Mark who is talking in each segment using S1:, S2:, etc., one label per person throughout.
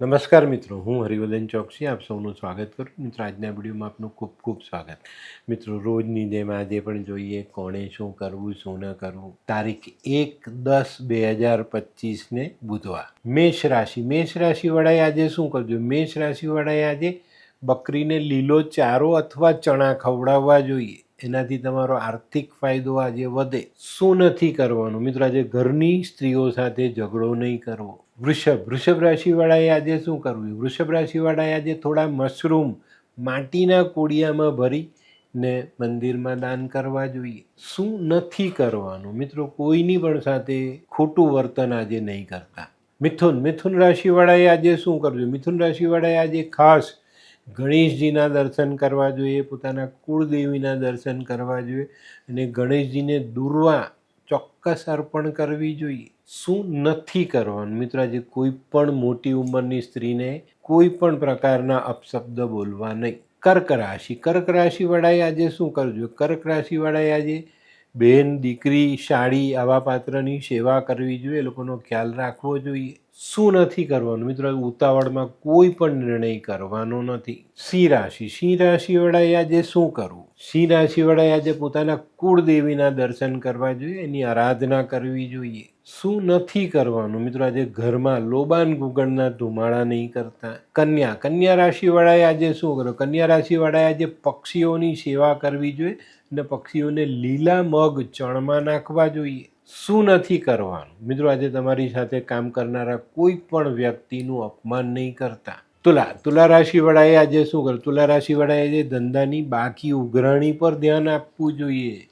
S1: નમસ્કાર મિત્રો, હું હરિવર્ધન ચોકસી, આપ સૌનું સ્વાગત કરું. મિત્રો, આજના વિડીયોમાં આપનું ખૂબ ખૂબ સ્વાગત. મિત્રો, રોજની જેમ આજે પણ જોઈએ કોણે શું કરવું, શું ન કરવું. તારીખ એક દસ બે હજાર પચીસને બુધવાર. મેષ રાશિ. મેષ રાશિવાળાએ આજે શું કરજો મેષ રાશિવાળાએ આજે બકરીને લીલો ચારો અથવા ચણા ખવડાવવા જોઈએ. એનાથી તમારો આર્થિક ફાયદો આજે વધે. શું નથી કરવાનું? મિત્રો, આજે ઘરની સ્ત્રીઓ સાથે ઝઘડો નહીં કરવો. વૃષભ વૃષભ રાશિવાળાએ આજે શું કરવું? વૃષભ રાશિવાળાએ આજે થોડા મશરૂમ માટીના કોડિયામાં ભરી ને મંદિરમાં દાન કરવા જોઈએ. શું નથી કરવાનું? મિત્રો, કોઈની પણ સાથે ખોટું વર્તન આજે નહીં કરતા. મિથુન મિથુન રાશિવાળાએ આજે શું કરવું? મિથુન રાશિવાળાએ આજે ખાસ ગણેશજીના દર્શન કરવા જોઈએ, પોતાના કુળદેવીના દર્શન કરવા જોઈએ અને ગણેશજીને દુર્વા ચોક્કસ અર્પણ કરવી જોઈએ. શું નથી કરવાનું? મિત્રો, આજે કોઈ પણ મોટી ઉંમરની સ્ત્રીને કોઈ પણ પ્રકારના અપશબ્દ બોલવા નહીં. કર્ક રાશિ. કર્ક રાશિવાળાએ આજે શું કરવું કર્ક રાશિવાળાએ આજે બહેન દીકરી શાળી આવા પાત્રની સેવા કરવી જોઈએ. એ લોકોનો ખ્યાલ રાખવો જોઈએ. શું નથી કરવાનું? મિત્રો ઉતાવળમાં કોઈ પણ નિર્ણય કરવાનો નથી. સિંહ રાશિ. સિંહ રાશિવાળાએ આજે શું કરવું? સિંહ રાશિવાળાએ આજે પોતાના કુળદેવીના દર્શન કરવા જોઈએ, એની આરાધના કરવી જોઈએ. શું નથી કરવાનું? મિત્રો, આજે ઘરમાં લોબાન ગુગળના ધુમાડા નહીં કરતા. કન્યા. કન્યા રાશિવાળાએ આજે શું કરો કન્યા રાશિવાળાએ આજે પક્ષીઓની સેવા કરવી જોઈએ અને પક્ષીઓને લીલા મગ ચણમાં નાખવા જોઈએ. શું નથી કરવાનું? મિત્રો, આજે તમારી સાથે કામ કરનારા કોઈ પણ વ્યક્તિનું અપમાન નહીં કરતા. તુલા તુલા રાશિવાળાએ આજે શું કર્યું? તુલા રાશિવાળાએ આજે ધંધાની બાકી ઉઘરાણી પર ધ્યાન આપવું જોઈએ.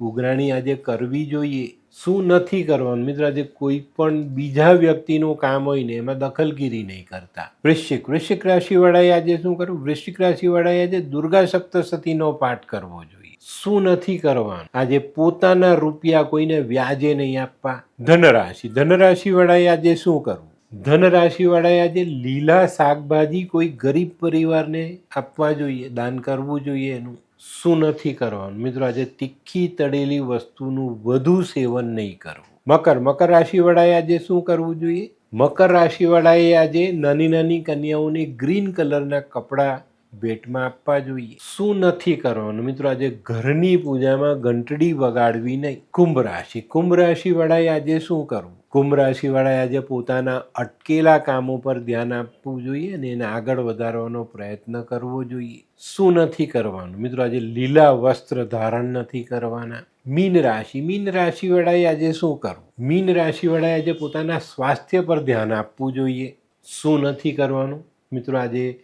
S1: ઉઘરાણી આજે કરવી જોઈએ. શું નથી કરવાનું? મિત્રો, આજે કોઈ પણ બીજા વ્યક્તિનું કામ હોય ને એમાં દખલગીરી નહીં કરતા. વૃશ્ચિક વૃશ્ચિક રાશિવાળાએ આજે શું કરવું વૃશ્ચિક રાશિવાળાએ આજે દુર્ગા સપ્તસતીનો પાઠ કરવો જોઈએ. શું નથી કરવાનું? આજે પોતાના રૂપિયા કોઈને વ્યાજે નહીં આપવા. ધનરાશિ. ધનરાશિવાળાએ આજે શું કરવું? ધનરાશિવાળાએ આજે લીલા શાકભાજી કોઈ ગરીબ પરિવારને આપવા જોઈએ, દાન કરવું જોઈએ એનું. શું નથી કરવાનું? મિત્રો, આજે તીખી તળેલી વસ્તુનું વધુ સેવન નહીં કરવું. મકર. મકર રાશિવાળાએ આજે શું કરવું જોઈએ? મકર રાશિવાળાએ આજે નાની નાની કન્યાઓને ગ્રીન કલરના કપડાં ભેટમાં આપવા જોઈએ. શું નથી કરવાનું? મિત્રો, આજે ઘરની પૂજામાં ઘંટડી વગાડવી નહીં કુંભ રાશિ. કુંભ રાશિવાળાએ આજે શું કરવું? કુંભ રાશિવાળાએ આજે પોતાના અટકેલા કામો પર ધ્યાન આપવું જોઈએ અને એને આગળ વધારવાનો પ્રયત્ન કરવો જોઈએ. શું નથી કરવાનું? મિત્રો, આજે લીલા વસ્ત્ર ધારણ નથી કરવાના. મીન રાશિ. મીન રાશિવાળાએ આજે શું કરવું? મીન રાશિવાળાએ આજે પોતાના સ્વાસ્થ્ય પર ધ્યાન આપવું જોઈએ. શું નથી કરવાનું? મિત્રો, આજે